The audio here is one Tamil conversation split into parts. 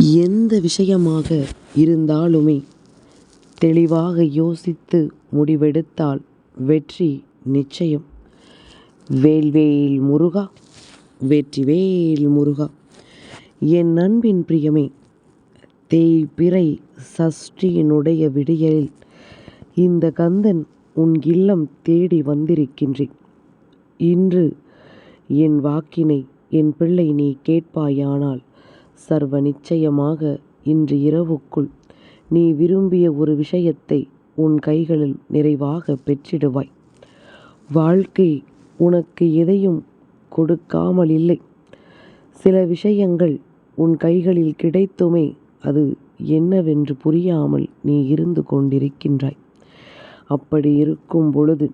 எந்த விஷயமாக இருந்தாலுமே தெளிவாக யோசித்து முடிவெடுத்தால் வெற்றி நிச்சயம். வேல்வேல் முருகா வெற்றிவேல் முருகா என் அன்பின் பிரியமே தேய்பிறை சஷ்டியினுடைய விடியலில் இந்த கந்தன் உன் இல்லம் தேடி வந்திருக்கின்றேன். இன்று என் வாக்கினை என் பிள்ளை நீ கேட்பாயானால் சர்வ நிச்சயமாக இன்று இரவுக்குள் நீ விரும்பிய ஒரு விஷயத்தை உன் கைகளில் நிறைவாக பெற்றிடுவாய். வாழ்க்கை உனக்கு எதையும் கொடுக்காமல் இல்லை. சில விஷயங்கள் உன் கைகளில் கிடைத்துமே அது என்னவென்று புரியாமல் நீ இருந்து கொண்டிருக்கின்றாய். அப்படி இருக்கும் பொழுது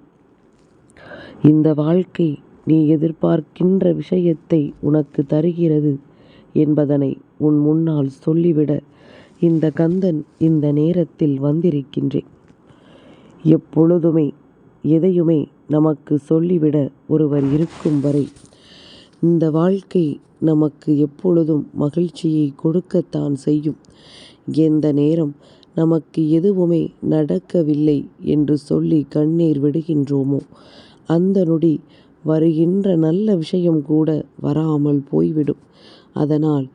இந்த வாழ்க்கை நீ எதிர்பார்க்கின்ற விஷயத்தை உனக்கு தருகிறது என்பதனை உன் முன்னால் சொல்லிவிட இந்த கந்தன் இந்த நேரத்தில் வந்திருக்கின்றேன். எப்பொழுதுமே எதையுமே நமக்கு சொல்லிவிட ஒருவர் இருக்கும் வரை இந்த வாழ்க்கை நமக்கு எப்பொழுதும் மகிழ்ச்சியை கொடுக்கத்தான் செய்யும். எந்த நேரம் நமக்கு எதுவுமே நடக்கவில்லை என்று சொல்லி கண்ணீர் விடுகின்றோமோ அந்த நொடி வருகின்ற நல்ல விஷயம் கூட வராமல் போய்விடும். அதனால்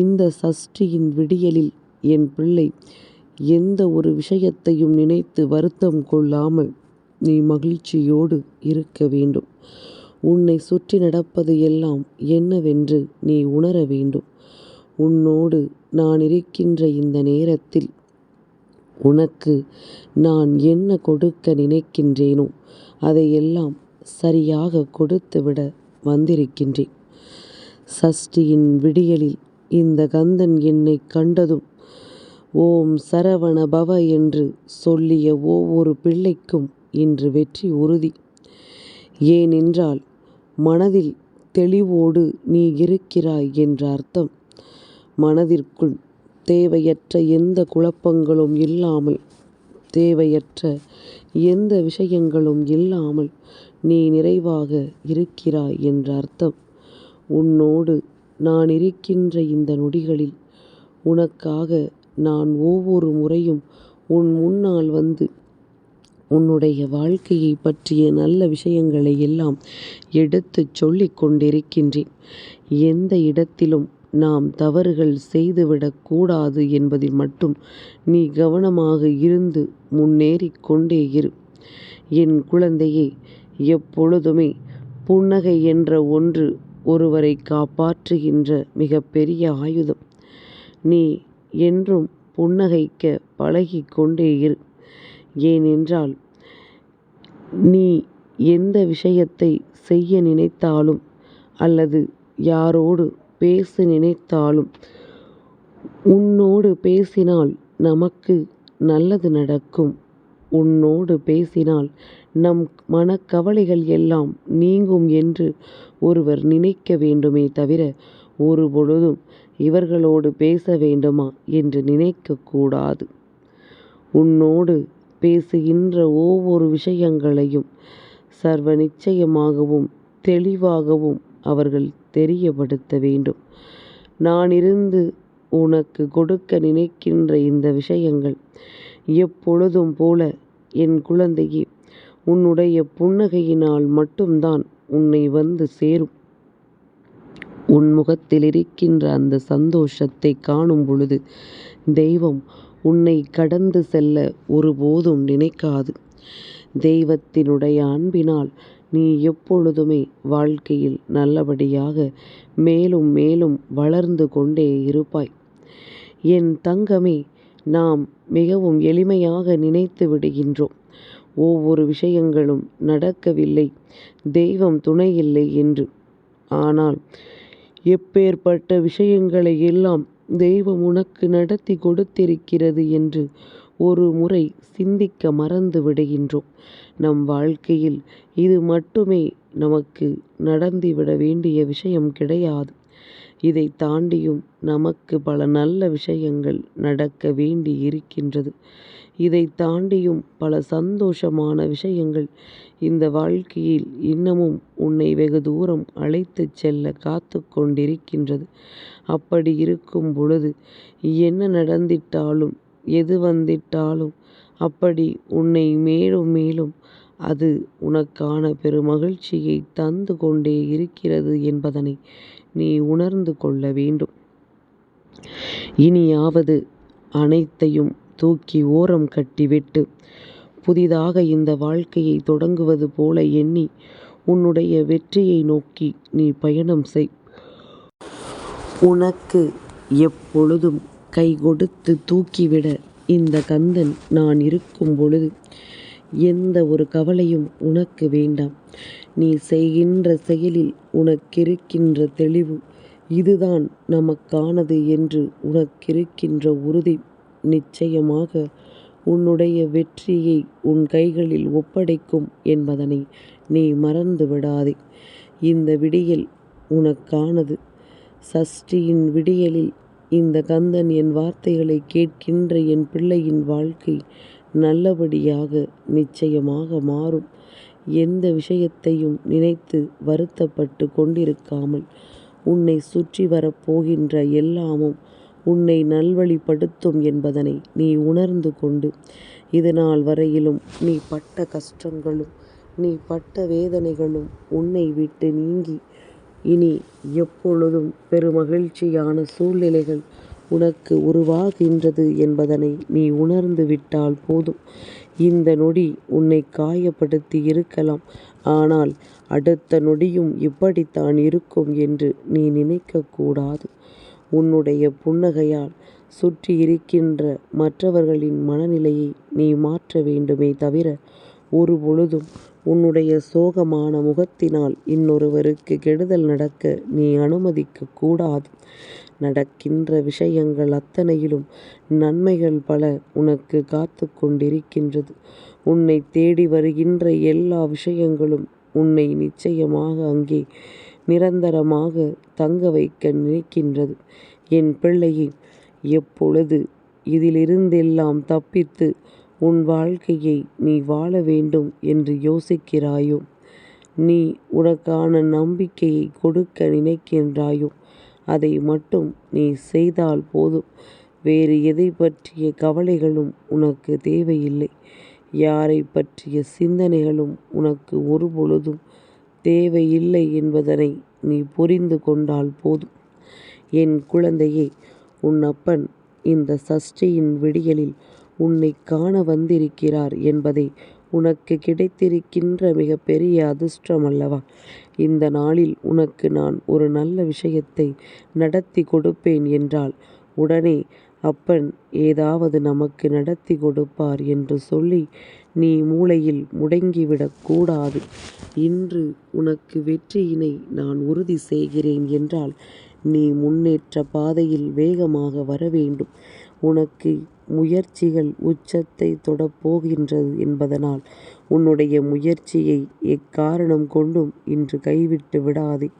இந்த சஷ்டியின் விடியலில் என் பிள்ளை எந்த ஒரு விஷயத்தையும் நினைத்து வருத்தம் கொள்ளாமல் நீ மகிழ்ச்சியோடு இருக்க வேண்டும். உன்னை சுற்றி நடப்பது எல்லாம் என்னவென்று நீ உணர வேண்டும். உன்னோடு நான் இருக்கின்ற இந்த நேரத்தில் உனக்கு நான் என்ன கொடுக்க நினைக்கின்றேனோ அதையெல்லாம் சரியாக கொடுத்துவிட வந்திருக்கின்றேன். சஷ்டியின் விடியலில் இந்த கந்தன் என்னைக் கண்டதும் ஓம் சரவண பவ என்று சொல்லிய ஒவ்வொரு பிள்ளைக்கும் இன்று வெற்றி உறுதி. ஏனென்றால் மனதில் தெளிவோடு நீ இருக்கிறாய் என்ற அர்த்தம். மனதிற்குள் தேவையற்ற எந்த குழப்பங்களும் இல்லாமல் தேவையற்ற எந்த விஷயங்களும் இல்லாமல் நீ நிறைவாக இருக்கிறாய் என்ற அர்த்தம். உன்னோடு நான் இருக்கின்ற இந்த நொடிகளில் உனக்காக நான் ஒவ்வொரு முறையும் உன் முன்னால் வந்து உன்னுடைய வாழ்க்கையைப் பற்றிய நல்ல விஷயங்களை எல்லாம் எடுத்துச் சொல்லிக் கொண்டிருக்கின்றேன். எந்த இடத்திலும் நாம் தவறுகள் செய்துவிடக் கூடாது என்பதில் மட்டும் நீ கவனமாக இருந்து முன்னேறிக் கொண்டே இரு. என் குழந்தையே எப்பொழுதுமே புன்னகை என்ற ஒன்று ஒருவரை காப்பாற்றுகின்ற மிகப்பெரிய ஆயுதம். நீ என்றும் புன்னகைக்க பழகிக் கொண்டே இரு. ஏனென்றால் நீ எந்த விஷயத்தை செய்ய நினைத்தாலும் அல்லது யாரோடு பேச நினைத்தாலும் உன்னோடு பேசினால் நமக்கு நல்லது நடக்கும். உன்னோடு பேசினால் நம் மனக்கவலைகள் எல்லாம் நீங்கும் என்று ஒருவர் நினைக்க வேண்டுமே தவிர ஒருபொழுதும் இவர்களோடு பேச வேண்டுமா என்று நினைக்கக்கூடாது உன்னோடு பேசுகின்ற ஒவ்வொரு விஷயங்களையும் சர்வ நிச்சயமாகவும் தெளிவாகவும் அவர்கள் தெரியப்படுத்த வேண்டும். நான் இருந்து உனக்கு கொடுக்க நினைக்கின்ற இந்த விஷயங்கள் எப்பொழுதும் போல என் குழந்தையே உன்னுடைய புன்னகையினால் மட்டும்தான் உன்னை வந்து சேரும். உன் முகத்தில் இருக்கின்ற அந்த சந்தோஷத்தைக் காணும் பொழுது தெய்வம் உன்னைக் கடந்து செல்ல ஒருபோதும் நினைக்காது. தெய்வத்தினுடைய அன்பினால் நீ எப்பொழுதுமே வாழ்க்கையில் நல்லபடியாக மேலும் மேலும் வளர்ந்து கொண்டே இருப்பாய். என் தங்கமே நாம் மிகவும் எளிமையாக நினைத்து விடுகின்றோம். ஒவ்வொரு விஷயங்களும் நடக்கவில்லை தெய்வம் துணையில்லை என்று. ஆனால் எப்பேர்ப்பட்ட விஷயங்களை எல்லாம் தெய்வம் உனக்கு நடத்தி கொடுத்திருக்கிறது என்று ஒரு முறை சிந்திக்க மறந்து விடுகின்றோம். நம் வாழ்க்கையில் இது மட்டுமே நமக்கு நடந்துவிட வேண்டிய விஷயம் கிடையாது. இதைத் தாண்டியும் நமக்கு பல நல்ல விஷயங்கள் நடக்க வேண்டி இதை இதைத் தாண்டியும் பல சந்தோஷமான விஷயங்கள் இந்த வாழ்க்கையில் இன்னமும் உன்னை வெகு தூரம் அழைத்துச் செல்ல காத்து கொண்டிருக்கின்றது. அப்படி இருக்கும் பொழுது என்ன நடந்திட்டாலும் எது வந்திட்டாலும் அப்படி உன்னை மேலும் மேலும் அது உனக்கான பெருமகிழ்ச்சியை தந்து கொண்டே இருக்கிறது என்பதனை நீ உணர்ந்து கொள்ள வேண்டும். இனியாவது அனைத்தையும் தூக்கி ஓரம் கட்டிவிட்டு புதிதாக இந்த வாழ்க்கையை தொடங்குவது போல எண்ணி உன்னுடைய வெற்றியை நோக்கி நீ பயணம் செய். உனக்கு எப்பொழுதும் கை கொடுத்து தூக்கிவிட இந்த கந்தன் நான் இருக்கும் பொழுது எந்த ஒரு கவலையும் உனக்கு வேண்டாம். நீ செய்கின்ற செயலில் உனக்கிருக்கின்ற தெளிவு இதுதான் நமக்கானது என்று உனக்கிருக்கின்ற உறுதி நிச்சயமாக உன்னுடைய வெற்றியை உன் கைகளில் ஒப்படைக்கும் என்பதனை நீ மறந்து விடாதே. இந்த விடியல் உனக்கானது. சஷ்டியின் விடியலில் இந்த கந்தன் என் வார்த்தைகளை கேட்கின்ற என் பிள்ளையின் வாழ்க்கை நல்லபடியாக நிச்சயமாக மாறும். எந்த விஷயத்தையும் நினைத்து வருத்தப்பட்டு கொண்டிருக்காமல் உன்னை சுற்றி வரப்போகின்ற எல்லாமும் உன்னை நல்வழிப்படுத்தும் என்பதனை நீ உணர்ந்து கொண்டு இதுநாள் வரையிலும் நீ பட்ட கஷ்டங்களும் நீ பட்ட வேதனைகளும் உன்னை விட்டு நீங்கி இனி எப்பொழுதும் பெருமகிழ்ச்சியான சூழ்நிலைகள் உனக்கு உருவாகின்றது என்பதனை நீ உணர்ந்து விட்டால் போதும். இந்த நொடி உன்னை காயப்படுத்தி இருக்கலாம். ஆனால் அடுத்த நொடியும் இப்படித்தான் இருக்கும் என்று நீ நினைக்கக்கூடாது உன்னுடைய புன்னகையால் சுற்றி இருக்கின்ற மற்றவர்களின் மனநிலையை நீ மாற்ற வேண்டுமே தவிர ஒருபொழுதும் உன்னுடைய சோகமான முகத்தினால் இன்னொருவருக்கு கெடுதல் நடக்க நீ அனுமதிக்கக் கூடாது. நடக்கின்ற விஷயங்கள் அத்தனையிலும் நன்மைகள் பல உனக்கு காத்துக் கொண்டிருக்கின்றது. உன்னைத் தேடி வருகின்ற எல்லா விஷயங்களும் உன்னை நிச்சயமாக அங்கே நிரந்தரமாக தங்க வைக்க நினைக்கின்றது. என் பிள்ளையே எப்பொழுது இதிலிருந்தெல்லாம் தப்பித்து உன் வாழ்க்கையை நீ வாழ வேண்டும் என்று யோசிக்கிறாயோ நீ உனக்கான நம்பிக்கையை கொடுக்க நினைக்கின்றாயோ அதை மட்டும் நீ செய்தால் போதும். வேறு எதைப் பற்றிய கவலைகளும் உனக்கு தேவையில்லை. யாரைப் பற்றிய சிந்தனைகளும் உனக்கு ஒருபொழுதும் தேவையில்லை என்பதனை நீ புரிந்து கொண்டால் போதும். என் குழந்தையே உன் அப்பன் இந்த சஷ்டியின் விடியலில் உன்னைக் காண வந்திருக்கிறார் என்பதே உனக்கு கிடைத்திருக்கின்ற மிகப்பெரிய அதிர்ஷ்டம் அல்லவா? இந்த நாளில் உனக்கு நான் ஒரு நல்ல விஷயத்தை நடத்திக் கொடுப்பேன் என்றால் உடனே அப்பன் ஏதாவது நமக்கு நடத்திக் கொடுப்பார் என்று சொல்லி நீ மூலையில் முடங்கிவிடக் கூடாது. இன்று உனக்கு வெற்றியினை நான் உறுதி செய்கிறேன் என்றால் நீ முன்னேற்ற பாதையில் வேகமாக வர வேண்டும். உனக்கு முயற்சிகள் உச்சத்தை தொடப்போகின்றது என்பதனால் உன்னுடைய முயற்சியை எக்காரணம் கொண்டும் இன்று கைவிட்டு விடாதே.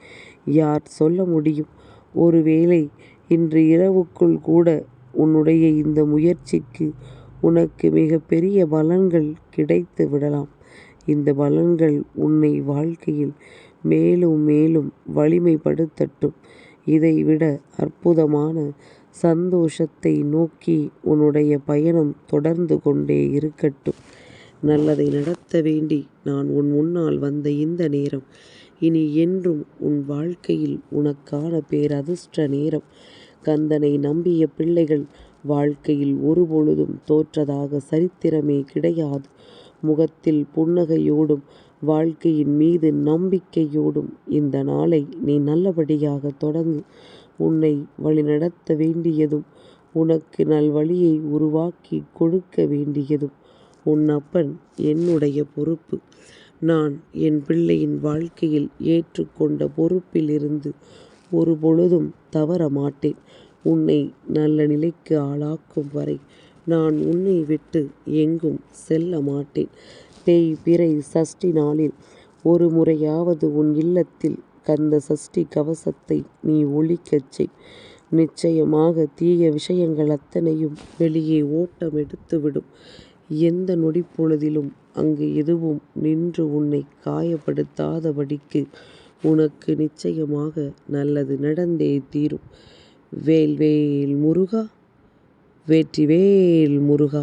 யார் சொல்ல முடியும்? ஒருவேளை இன்று இரவுக்குள் கூட உன்னுடைய இந்த முயற்சிக்கு உனக்கு மிகப்பெரிய பலன்கள் கிடைத்து விடலாம். இந்த பலன்கள் உன்னை வாழ்க்கையில் மேலும் மேலும் வலிமைப்படுத்தட்டும். இதைவிட அற்புதமான சந்தோஷத்தை நோக்கி உன்னுடைய பயணம் தொடர்ந்து கொண்டே இருக்கட்டும். நல்லதை நடத்த வேண்டி நான் உன் முன்னால் வந்த இந்த நேரம் இனி என்றும் உன் வாழ்க்கையில் உனக்கான பேரதிர்ஷ்ட நேரம். கந்தனை நம்பிய பிள்ளைகள் வாழ்க்கையில் ஒருபொழுதும் தோற்றதாக சரித்திரமே கிடையாது. முகத்தில் புன்னகையோடும் வாழ்க்கையின் மீது நம்பிக்கையோடும் இந்த நாளை நீ நல்லபடியாக தொடங்கு. உன்னை வழிநடத்த வேண்டியதும் உனக்கு நல்வழியை உருவாக்கிக் கொடுக்க வேண்டியதும் உன் அப்பன் என்னுடைய பொறுப்பு. நான் என் பிள்ளையின் வாழ்க்கையில் ஏற்றுக் கொண்ட பொறுப்பிலிருந்து ஒருபொழுதும் தவற மாட்டேன். உன்னை நல்ல நிலைக்கு ஆளாக்கும் வரை நான் உன்னை விட்டு எங்கும் செல்ல மாட்டேன். தேய்பிறை சஷ்டி நாளில் ஒரு முறையாவது உன் இல்லத்தில் கந்த சஷ்டி கவசத்தை நீ ஒழிக்கச் செய். நிச்சயமாக தீய விஷயங்கள் அத்தனையும் வெளியே ஓட்டம் எடுத்துவிடும். எந்த நொடிப்பொழுதிலும் அங்கு எதுவும் நின்று உன்னை காயப்படுத்தாதபடிக்கு உனக்கு நிச்சயமாக நல்லது நடந்தே தீரும். வேல்வேல் முருகா வெற்றிவேல் முருகா.